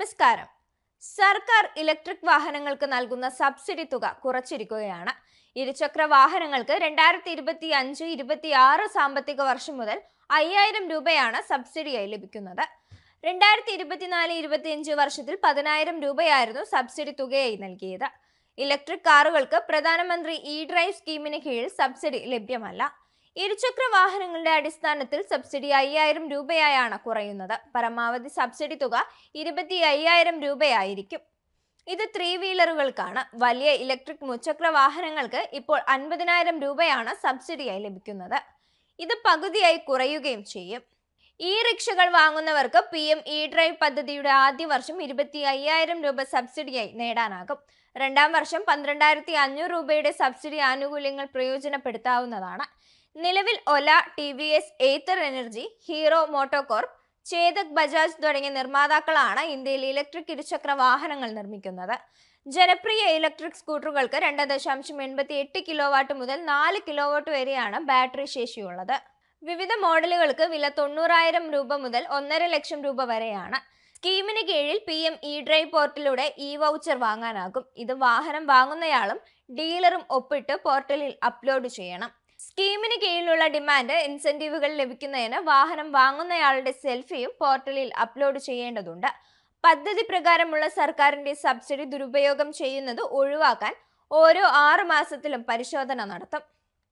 നമസ്കാരം. സർക്കാർ ഇലക്ട്രിക് വാഹനങ്ങൾക്ക് നൽകുന്ന സബ്സിഡി തുക കുറച്ചിരിക്കുകയാണ്. ഇരുചക്ര വാഹനങ്ങൾക്ക് രണ്ടായിരത്തി ഇരുപത്തി അഞ്ച് ഇരുപത്തി ആറ് സാമ്പത്തിക വർഷം മുതൽ അയ്യായിരം രൂപയാണ് സബ്സിഡിയായി ലഭിക്കുന്നത്. രണ്ടായിരത്തി ഇരുപത്തിനാല് ഇരുപത്തിയഞ്ച് വർഷത്തിൽ പതിനായിരം രൂപയായിരുന്നു സബ്സിഡി തുകയായി നൽകിയത്. ഇലക്ട്രിക് കാറുകൾക്ക് പ്രധാനമന്ത്രി ഇ ഡ്രൈവ് സ്കീമിന് കീഴിൽ സബ്സിഡി ലഭ്യമല്ല. ഇരുചക്ര വാഹനങ്ങളുടെ അടിസ്ഥാനത്തിൽ സബ്സിഡി അയ്യായിരം രൂപയായാണ് കുറയുന്നത്. പരമാവധി സബ്സിഡി തുക ഇരുപത്തി അയ്യായിരം രൂപയായിരിക്കും. ഇത് ത്രീ വീലറുകൾക്കാണ് വലിയ ഇലക്ട്രിക് മുച്ചക്ര വാഹനങ്ങൾക്ക് ഇപ്പോൾ അൻപതിനായിരം രൂപയാണ് സബ്സിഡിയായി ലഭിക്കുന്നത്. ഇത് പകുതിയായി കുറയുകയും ചെയ്യും. ഇ റിക്ഷകൾ വാങ്ങുന്നവർക്ക് പി എം ഇ ഡ്രൈവ് പദ്ധതിയുടെ ആദ്യ വർഷം ഇരുപത്തി അയ്യായിരം രൂപ സബ്സിഡിയായി നേടാനാകും. രണ്ടാം വർഷം പന്ത്രണ്ടായിരത്തി അഞ്ഞൂറ് രൂപയുടെ സബ്സിഡി ആനുകൂല്യങ്ങൾ പ്രയോജനപ്പെടുത്താവുന്നതാണ്. നിലവിൽ Ola T V S Ather energy Hero MotoCorp Chetak Bajaj തുടങ്ങിയ നിർമ്മാതാക്കളാണ് ഇന്ത്യയിൽ ഇലക്ട്രിക് ഇരുചക്ര വാഹനങ്ങൾ നിർമ്മിക്കുന്നത്. ജനപ്രിയ ഇലക്ട്രിക് സ്കൂട്ടറുകൾക്ക് രണ്ട് ദശാംശം എൺപത്തി എട്ട് കിലോ വാട്ട് മുതൽ നാല് കിലോ വാട്ട് വരെയാണ് ബാറ്ററി ശേഷിയുള്ളത്. വിവിധ മോഡലുകൾക്ക് വില തൊണ്ണൂറായിരം രൂപ മുതൽ ഒന്നര ലക്ഷം രൂപ വരെയാണ്. സ്കീമിന് കീഴിൽ പി എം ഇ ഡ്രൈവ് പോർട്ടലിലൂടെ ഇ വൗച്ചർ വാങ്ങാനാകും. ഇത് വാഹനം വാങ്ങുന്നയാളും ഡീലറും ഒപ്പിട്ട് പോർട്ടലിൽ അപ്ലോഡ് ചെയ്യണം. സ്കീമിന് കീഴിലുള്ള ഡിമാൻഡ് ഇൻസെന്റീവുകൾ ലഭിക്കുന്നതിന് വാഹനം വാങ്ങുന്നയാളുടെ സെൽഫിയും പോർട്ടലിൽ അപ്ലോഡ് ചെയ്യേണ്ടതുണ്ട്. പദ്ധതി പ്രകാരമുള്ള സർക്കാരിന്റെ സബ്സിഡി ദുരുപയോഗം ചെയ്യുന്നത് ഒഴിവാക്കാൻ ഓരോ ആറു മാസത്തിലും പരിശോധന നടത്തും.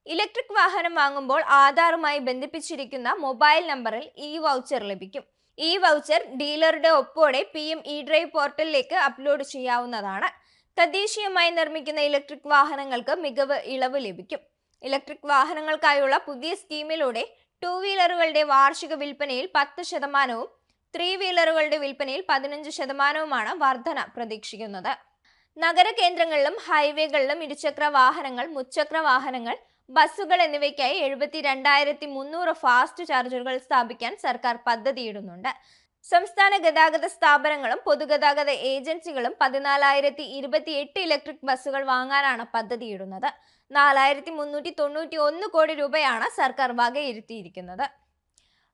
ഇലക്ട്രിക് വാഹനം വാങ്ങുമ്പോൾ ആധാറുമായി ബന്ധിപ്പിച്ചിരിക്കുന്ന മൊബൈൽ നമ്പറിൽ ഇ വൗച്ചർ ലഭിക്കും. ഈ വൗച്ചർ ഡീലറുടെ ഒപ്പോടെ പി എം ഇ ഡ്രൈവ് പോർട്ടലിലേക്ക് അപ്ലോഡ് ചെയ്യാവുന്നതാണ്. തദ്ദേശീയമായി നിർമ്മിക്കുന്ന ഇലക്ട്രിക് വാഹനങ്ങൾക്ക് മികവ് ഇളവ് ലഭിക്കും. ഇലക്ട്രിക് വാഹനങ്ങൾക്കായുള്ള പുതിയ സ്കീമിലൂടെ ടൂ വീലറുകളുടെ വാർഷിക വിൽപ്പനയിൽ പത്ത് ശതമാനവും ത്രീ വീലറുകളുടെ വിൽപ്പനയിൽ പതിനഞ്ച് ശതമാനവുമാണ് വർധന പ്രതീക്ഷിക്കുന്നത്. നഗര കേന്ദ്രങ്ങളിലും ഹൈവേകളിലും ഇരുചക്ര വാഹനങ്ങൾ മുച്ചക്ര വാഹനങ്ങൾ ബസ്സുകൾ എന്നിവയ്ക്കായി എഴുപത്തി രണ്ടായിരത്തി മുന്നൂറ് ഫാസ്റ്റ് ചാർജറുകൾ സ്ഥാപിക്കാൻ സർക്കാർ പദ്ധതിയിടുന്നുണ്ട്. സംസ്ഥാന ഗതാഗത സ്ഥാപനങ്ങളും പൊതുഗതാഗത ഏജൻസികളും പതിനാലായിരത്തി ഇരുപത്തി എട്ട് ഇലക്ട്രിക് ബസ്സുകൾ വാങ്ങാനാണ് പദ്ധതിയിടുന്നത്. നാലായിരത്തി മുന്നൂറ്റി തൊണ്ണൂറ്റി ഒന്ന് കോടി രൂപയാണ് സർക്കാർ വകയിരുത്തിയിരിക്കുന്നത്.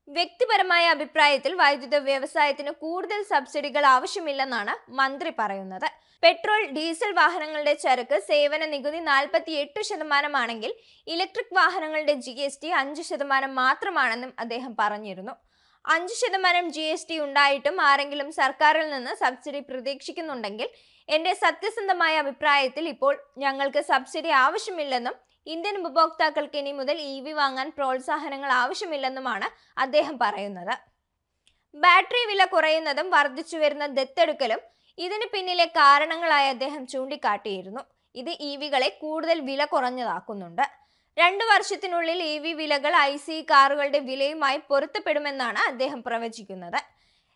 വ്യക്തിപരമായ അഭിപ്രായത്തിൽ വൈദ്യുത വ്യവസായത്തിന് കൂടുതൽ സബ്സിഡികൾ ആവശ്യമില്ലെന്നാണ് മന്ത്രി പറയുന്നത്. പെട്രോൾ ഡീസൽ വാഹനങ്ങളുടെ ചരക്ക് സേവന നികുതി നാൽപ്പത്തി എട്ട് ശതമാനമാണെങ്കിൽ ഇലക്ട്രിക് വാഹനങ്ങളുടെ ജി എസ് ടി അഞ്ച് ശതമാനം മാത്രമാണെന്നും അദ്ദേഹം പറഞ്ഞിരുന്നു. അഞ്ച് ശതമാനം ജി എസ് ടി ഉണ്ടായിട്ടും ആരെങ്കിലും സർക്കാരിൽ നിന്ന് സബ്സിഡി പ്രതീക്ഷിക്കുന്നുണ്ടെങ്കിൽ എന്റെ സത്യസന്ധമായ അഭിപ്രായത്തിൽ ഇപ്പോൾ ഞങ്ങൾക്ക് സബ്സിഡി ആവശ്യമില്ലെന്നും ഇന്ത്യൻ ഉപഭോക്താക്കൾക്ക് ഇനി മുതൽ ഇ വി വാങ്ങാൻ പ്രോത്സാഹനങ്ങൾ ആവശ്യമില്ലെന്നുമാണ് അദ്ദേഹം പറയുന്നത്. ബാറ്ററി വില കുറയുന്നതും വർദ്ധിച്ചു വരുന്ന ദത്തെടുക്കലും ഇതിന് പിന്നിലെ കാരണങ്ങളായി അദ്ദേഹം ചൂണ്ടിക്കാട്ടിയിരുന്നു. ഇത് ഇ വികളെ കൂടുതൽ വില കുറഞ്ഞതാക്കുന്നുണ്ട്. രണ്ടു വർഷത്തിനുള്ളിൽ ഇ വി വിലകൾ ഐ സി കാറുകളുടെ വിലയുമായി പൊരുത്തപ്പെടുമെന്നാണ് അദ്ദേഹം പ്രവചിക്കുന്നത്.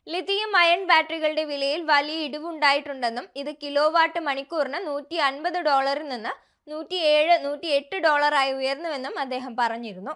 ലിഥിയം അയൺ ബാറ്ററികളുടെ വിലയിൽ വലിയ ഇടിവുണ്ടായിട്ടുണ്ടെന്നും ഇത് കിലോവാട്ട് മണിക്കൂറിന് നൂറ്റി അൻപത് ഡോളറിൽ നിന്ന് നൂറ്റി ഏഴ് നൂറ്റി എട്ട് ഡോളറായി ഉയർന്നുവെന്നും അദ്ദേഹം പറഞ്ഞിരുന്നു.